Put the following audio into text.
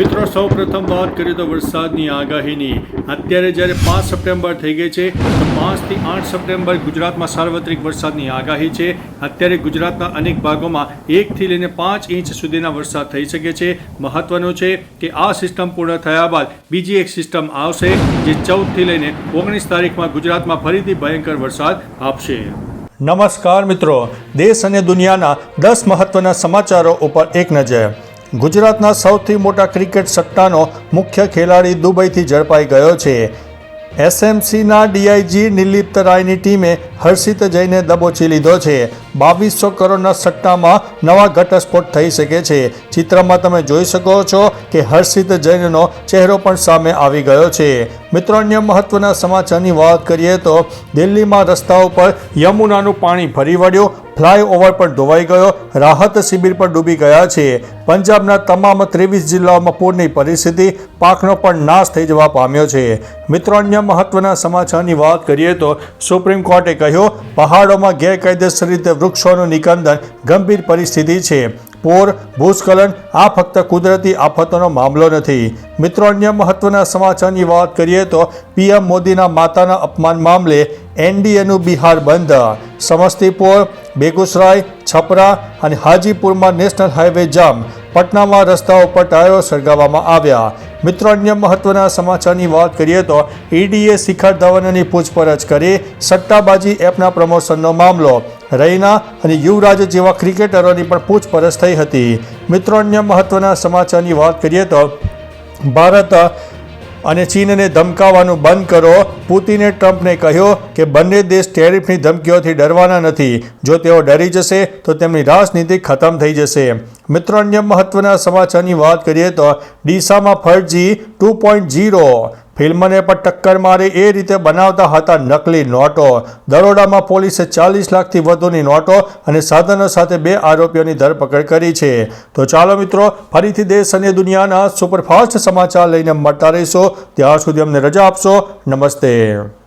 મિત્રો સૌ પ્રથમ વાત કરીએ તો વરસાદની આગાહીની. અત્યારે જ્યારે પાંચ સપ્ટેમ્બર થઈ ગઈ છે, તો પાંચથી આઠ સપ્ટેમ્બર ગુજરાતમાં સાર્વત્રિક વરસાદની આગાહી છે. અત્યારે ગુજરાતના અનેક ભાગોમાં એકથી લઈને પાંચ ઇંચ સુધીના વરસાદ થઈ શકે છે. મહત્વનું છે કે આ સિસ્ટમ પૂર્ણ થયા બાદ બીજી એક સિસ્ટમ આવશે, જે ચૌદથી લઈને ઓગણીસ તારીખમાં ગુજરાતમાં ફરીથી ભયંકર વરસાદ આપશે. નમસ્કાર મિત્રો. દેશ અને દુનિયાના દસ મહત્વના સમાચારો ઉપર એક નજર. ગુજરાતના સૌથી મોટા ક્રિકેટ સટ્ટાનો મુખ્ય ખેલાડી દુબઈથી ઝડપાઈ ગયો છે. એસએમસીના ડીઆઈજી નિલિપ્ત રાયની ટીમે હર્ષિત જઈને દબોચી લીધો છે. બાવીસો કરોડના સટ્ટામાં નવા ઘટસ્ફોટ થઈ શકે છે. ચિત્રમાં તમે જોઈ શકો છો કે હર્ષિત જૈનનો ચહેરો પણ સામે આવી ગયો છે. મિત્રો, અન્ય મહત્વના સમાચારની વાત કરીએ તો દિલ્હીમાં રસ્તાઓ પર યમુનાનું પાણી ફરી વળ્યું. ફ્લાયઓવર પણ ધોવાઈ ગયો. રાહત શિબિર પણ ડૂબી ગયા છે. પંજાબના તમામ ત્રેવીસ જિલ્લાઓમાં પૂરની પરિસ્થિતિ, પાકનો પણ નાશ થઈ જવા પામ્યો છે. મિત્રો, અન્ય મહત્વના સમાચારની વાત કરીએ તો સુપ્રીમ કોર્ટે કહ્યું, પહાડોમાં ગેરકાયદેસર રીતે વૃક્ષોનું નિકંદન ગંભીર પરિસ્થિતિ છે. પૂર, ભૂસ્ખલન, આ ફક્ત કુદરતી આફતોનો મામલો નથી. મિત્રો, અન્ય મહત્વના સમાચારની વાત કરીએ તો પીએમ મોદીના માતાના અપમાન મામલે એનડીએનું બિહાર બંધ. સમસ્તીપુર, બેગુસરાય, છપરા અને હાજીપુરમાં નેશનલ હાઈવે જામ. પટનામાં રસ્તાઓ પર ટાયરો સળગાવવામાં આવ્યા. મિત્રો, અન્ય મહત્વના સમાચારની વાત કરીએ તો ઈડીએ શિખર ધવનની પૂછપરછ કરી સટ્ટાબાજી એપના પ્રમોશનનો મામલો. રૈના અને યુવરાજ જેવા ક્રિકેટરોની પણ પૂછપરછ થઈ હતી. મિત્રો, અન્ય મહત્વના સમાચારની વાત કરીએ તો ભારત અને ચીનને ધમકાવવાનું બંધ કરો. પુતિને ટ્રમ્પને કહ્યો કે બંને દેશ ટેરિફની ધમકીઓથી ડરવાના નથી. જો તેઓ ડરી જશે, તો તેમની રાજનીતિ ખતમ થઈ જશે. મિત્રો, અન્ય મહત્વના સમાચારની વાત કરીએ તો ડીસામાં ફરજી ટુ પોઈન્ટ ઝીરો. ફિલ્મને પણ ટક્કર મારે એ રીતે બનાવતા હતા નકલી નોટો. દરોડામાં પોલીસે ચાલીસ લાખથી વધુની નોટો અને સાધનો સાથે બે આરોપીઓની ધરપકડ કરી છે. તો ચાલો મિત્રો, ફરીથી દેશ અને દુનિયાના સુપરફાસ્ટ સમાચાર લઈને મળતા રહીશો. ત્યાં સુધી અમને રજા આપશો. નમસ્તે.